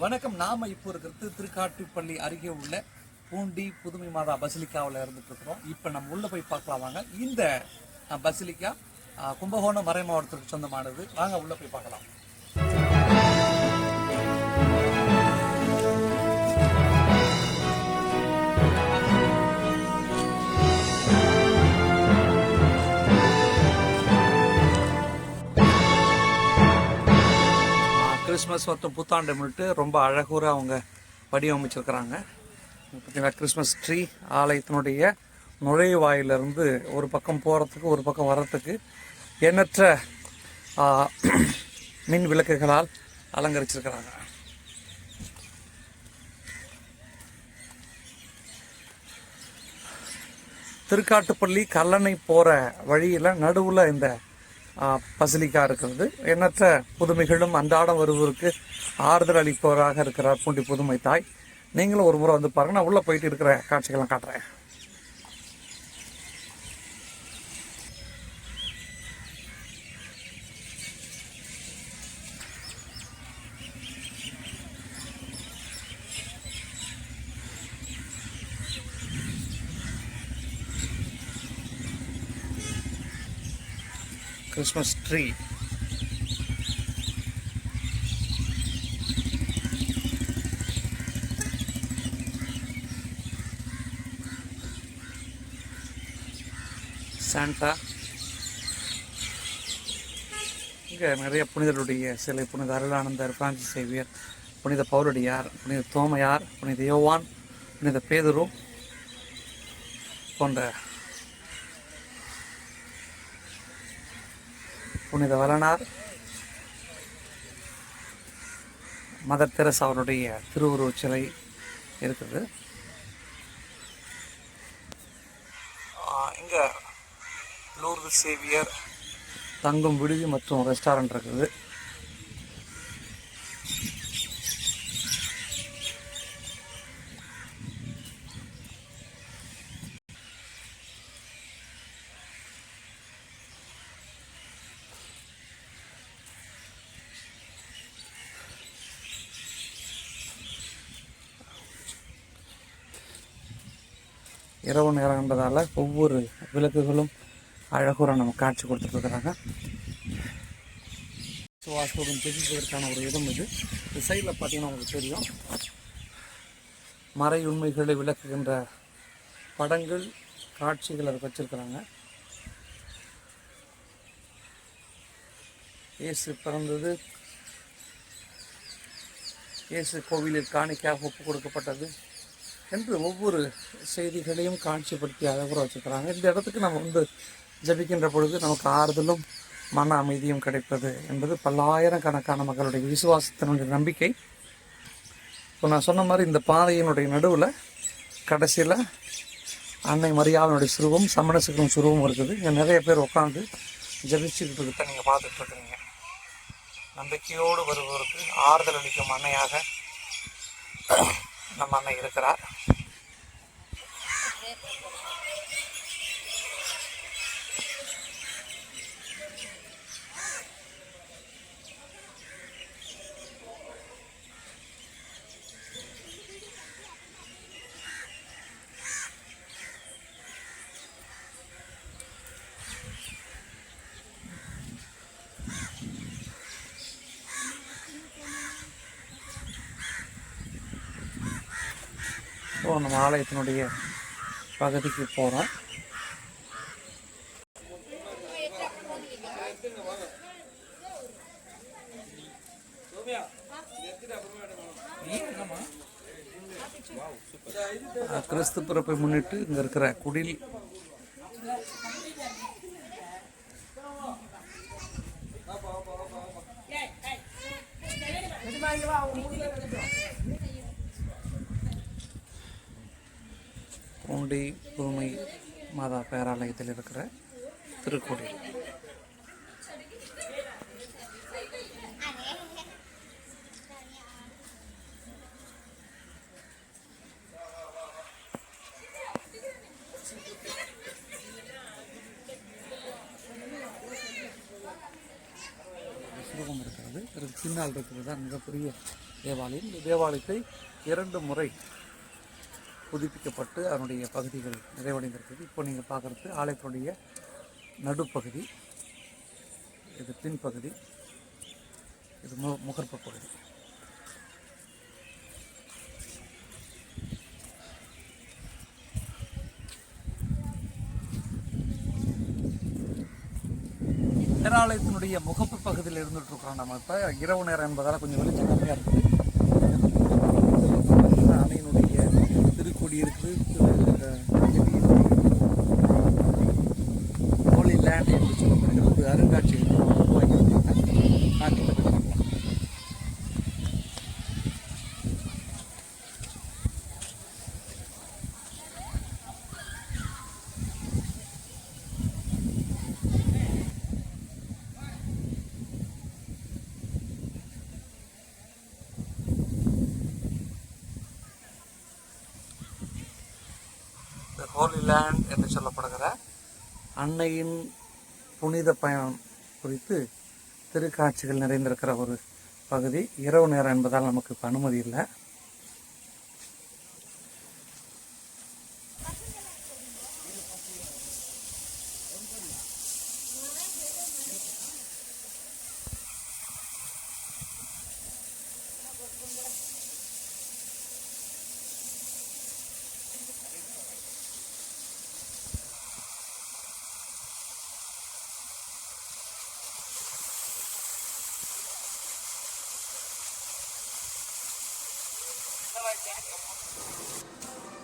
வணக்கம். நாம இப்போ இருக்கிறது திருக்காட்டுப்பள்ளி அருகே உள்ள பூண்டி புதுமை மாதா பசிலிக்காவில் இருந்துட்டு இருக்கிறோம் இப்போ நம்ம உள்ள போய் பார்க்கலாம் வாங்க. இந்த பசிலிக்கா கும்பகோணம் மறை மாவட்டத்திற்கு சொந்தமானது. வாங்க உள்ள போய் பார்க்கலாம். கிறிஸ்மஸ் மற்றும் புத்தாண்டு முன்னிட்டு ரொம்ப அழகூர அவங்க வடிவமைச்சிருக்கிறாங்க. பார்த்தீங்கன்னா கிறிஸ்மஸ் ட்ரீ ஆலயத்தினுடைய நுழைவாயிலிருந்து ஒரு பக்கம் போகிறதுக்கு ஒரு பக்கம் வர்றதுக்கு எண்ணற்ற மின் விளக்குகளால் அலங்கரிச்சிருக்கிறாங்க. திருக்காட்டுப்பள்ளி கல்லணை போகிற வழியில் நடுவில் இந்த பசிலிக்கா இருக்கிறது. எண்ணற்ற புதுமைகளும் அன்றாடம் வருவோருக்கு ஆறுதல் அளிப்பவராக இருக்கிறார் பூண்டி புதுமை தாய் நீங்களும் ஒரு முறை வந்து பாருங்க நான் உள்ளே போயிட்டு இருக்கிற காட்சிகள்லாம் காட்டுறேன். கிறிஸ்மஸ் ட்ரீ சாண்டா இங்கே நிறைய புனிதருடைய சிலை புனித அருளானந்தர் பிரான்சிஸ் சேவியர் புனித பௌரடியார் புனித தோமையார் புனித யோவான் புனித பேதுரு போன்ற புனித வளனார். மதர் தெரசா அவருடைய திருவுருவச் சிலை இருக்குது இங்கே லூர்து சேவியர் தங்கும் விடுதி மற்றும் ரெஸ்டாரண்ட் இருக்குது. இரவு நேரம்ன்றதால ஒவ்வொரு விளக்குகளும் அழகுற நம்ம காட்சி கொடுத்துட்ருக்குறாங்க. சுவாசோகம் தெரிவிப்பதற்கான ஒரு இடம் இது. இந்த சைடில் பார்த்தீங்கன்னா உங்களுக்கு தெரியும். மறை உண்மைகளை விளக்குகின்ற படங்கள் காட்சிகள் அதை வச்சுருக்குறாங்க. இயேசு பிறந்தது. இயேசு கோவிலில் காணிக்கையாக ஒப்பு கொடுக்கப்பட்டது. என்று ஒவ்வொரு செய்திகளையும் காட்சிப்படுத்தி அழகுற வச்சுக்கிறாங்க. இந்த இடத்துக்கு நம்ம வந்து ஜபிக்கின்ற பொழுது நமக்கு ஆறுதலும் மன அமைதியும் கிடைப்பது என்பது பல்லாயிரக்கணக்கான மக்களுடைய விசுவாசத்தினுடைய நம்பிக்கை. இப்போ நான் சொன்ன மாதிரி இந்த பாதையினுடைய நடுவில் கடைசியில் அன்னை மரியாதனுடைய சுருவம் சமணசுக்கும் சுருவம் இருக்குது. இங்கே நிறைய பேர் உட்காந்து ஜபிச்சுக்கிட்டு இருக்க நீங்கள் பார்த்துட்ருக்குறீங்க நம்பிக்கையோடு வருபவருக்கு ஆறுதல் அளிக்கும் அன்னையாக நம்ம அண்ணன் இருக்கிறார். இப்போ நம்ம ஆலயத்தினுடைய பகுதிக்கு போகிறோம் கிறிஸ்து பிறப்பை முன்னிட்டு இங்கே இருக்கிற குடில் பூண்டி பூமி மாதா பேராலயத்தில் இருக்கிற திருக்கோடி சுரூபம் இருக்கிறது பின்னால் இருக்கிறது தான் மிகப்பெரிய தேவாலயம். இந்த தேவாலயத்தை இரண்டு முறை புதுப்பிக்கப்பட்டு அதனுடைய பகுதிகள் நிறைவடைந்திருக்குது இப்போ நீங்கள் பார்க்குறது ஆலயத்தினுடைய நடுப்பகுதி. இது பின்பகுதி இது மு முகர்ப்பு பகுதி. பேராலயத்தினுடைய முகப்பு பகுதியில் இருந்துகிட்ருக்குறோம் நம்ம. இப்போ இரவு நேரம் என்பதால் கொஞ்சம் வெளிச்சம் கம்மியாக இருக்குது. திருக்கொடி இருக்குது ஹோலி லேண்ட் என்று சொல்லப்படுகிற ஒரு அருங்காட்சியகம் உருவாக்கியிருக்காங்க நாட்டில் பார்க்கலாம் இந்த ஹோலி லேண்ட் என்று சொல்லப்படுகிற அன்னையின் புனித பயணம் குறித்து திருக்காட்சிகள் நிறைந்திருக்கிற ஒரு பகுதி இரவு நேரம் என்பதால் நமக்கு இப்போ அனுமதி இல்லை. どうぞ。